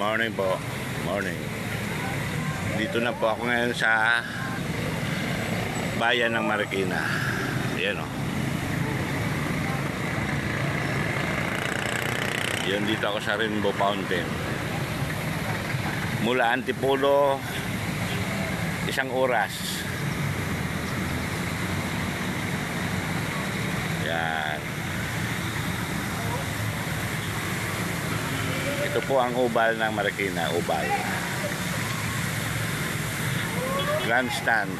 Morning po. Morning. Dito na po ako ngayon sa bayan ng Marikina. Ayan o. Yan dito ako sa Rainbow Fountain. Mula Antipolo, isang oras. Yan. Ito po ang ubal ng Marikina, ubal. Grandstand.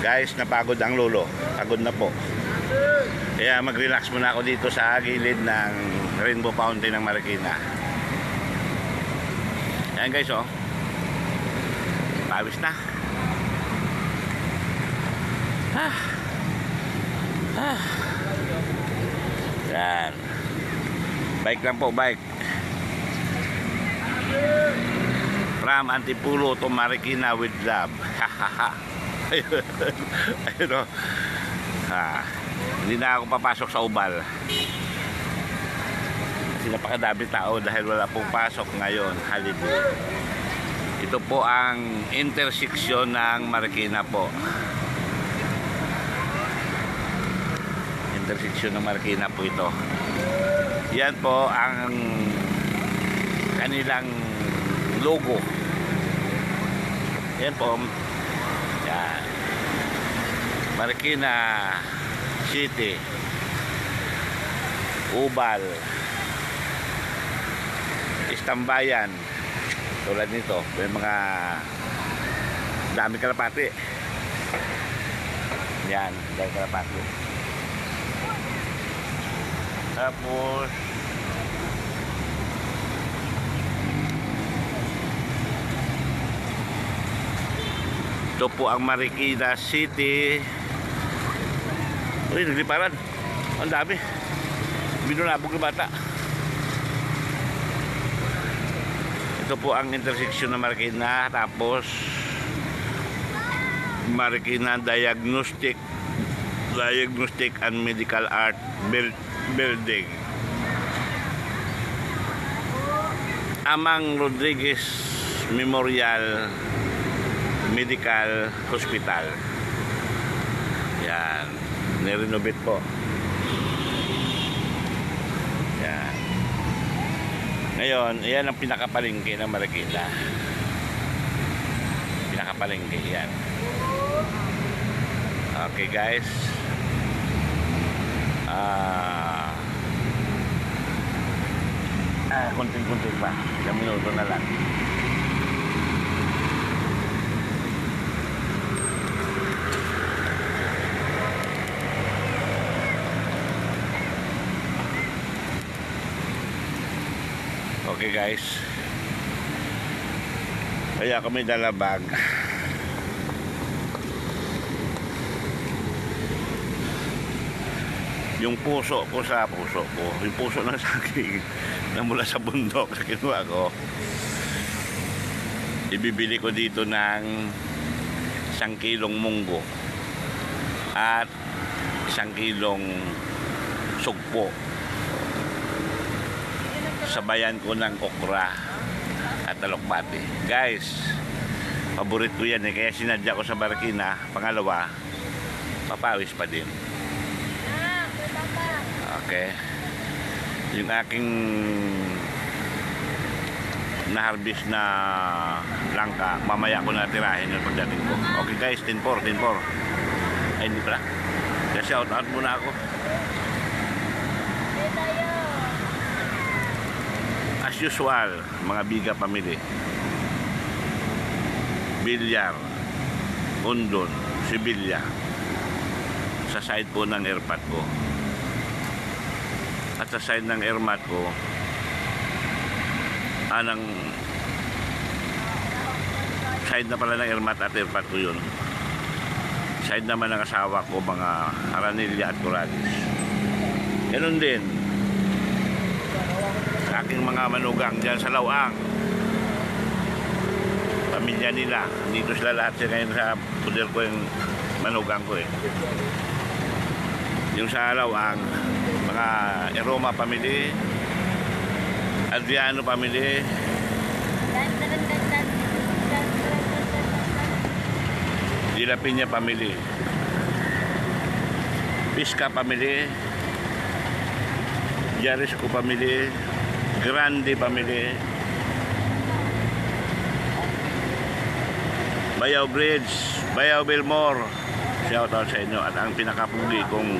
Guys, napagod ang lolo. Pagod na po. Kaya mag-relax muna ako dito sa gilid ng Rainbow Fountain ng Marikina. Ayan guys, oh. Pawis na. Ah. Ah. Yan. Bike lang po, bike. From Antipulo to Marikina with love. Ayun. Ayun o. Ha. Hindi na ako papasok sa ubal. Kasi napakadami tao dahil wala pong pasok ngayon. Holiday. Ito po ang intersection ng Marikina po. Intersection ng Marikina po ito. Yan po ang kanilang logo. Yan po. Yan. Marikina City. Ubal. Istambayan. Tulad nito. May mga dami kalapati. Yan. Dami kalapati. Tapos Ito po ang Marikina City. Uy, nagliparan. Ang dami. Binulabog ng bata. Ito po ang intersection ng Marikina. Tapos Marikina Diagnostic Diagnostic and Medical Art Build building. Amang Rodriguez Memorial Medical Hospital. Yan. Nirenovate po. Yan. Ngayon, yan ang pinakapalingki ng Marikina. Pinakapalingki, yan. Okay guys. Ah. Ah, konting-konti pa. Isang minuto na lang. Okay guys. Kaya kami dala bag. Yung puso ko sa puso ko, yung puso ng saging na mula sa bundok na kinuha ko, ibibili ko dito ng isang kilong munggo at isang kilong sugpo. Sabayan ko ng okra at talokbati. Guys, paborit ko yan eh. Kaya sinadya ko sa Marikina. Pangalawa, papawis pa din. Okay. Yung aking na-harvest na langka, mamaya ko na tirahin yung pagdating ko. Okay guys, 10-4, 10-4. Ay, hindi pala. Kaya shout out muna ako. As usual, mga biga pamili. Bilyar, Undon, Sibilya. Sa side po ng airpot ko at sa side ng airmat ko anang side na pala ng airmat at airmat ko yun. Side naman ng asawa ko mga Aranilla at Corales. Ganun din. Sa aking mga manugang dyan sa Lawang pamilya nila. Dito sila lahat sila ngayon sa puder ko yung manugang ko eh. Yung sa Alawang, mga Eroma family, Adriano family, Dan, dan, dan, dan, dan. Dan, dan, dan, dan, dan. De La Piña family, Pisca family, Jarisco family, Grande family, Bayaw Bridge, Bayaw Belmore, shout out sa inyo at ang pinakapugi kong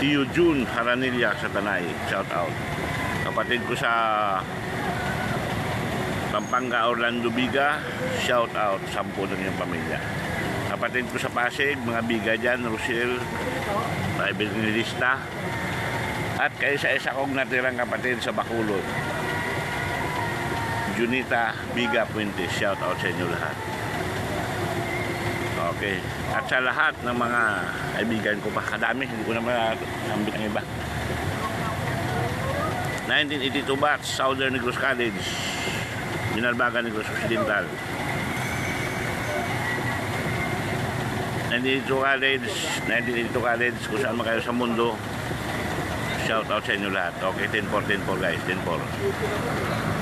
Tio June Haranilla sa Tanay, shout out. Kapatid ko sa Pampanga Orlando Biga, shout out sampu ng iyong pamilya. Kapatid ko sa Pasig, mga biga dyan, Rochelle, Bible Nilista, at kay sa isa kong natirang kapatid sa Bacolod, Junita Biga Puente, shout out sa inyo lahat. Okay. At sa lahat ng mga kaibigan ko pa, kadami, hindi ko naman sambit ang iba. 1982 batch, Southern Negros College, Binalbagan Negros Occidental. 1982 College, 1982 College, kung saan man sa mundo, shout out sa inyo lahat. Okay, 10-4, 10-4 guys, 10-4.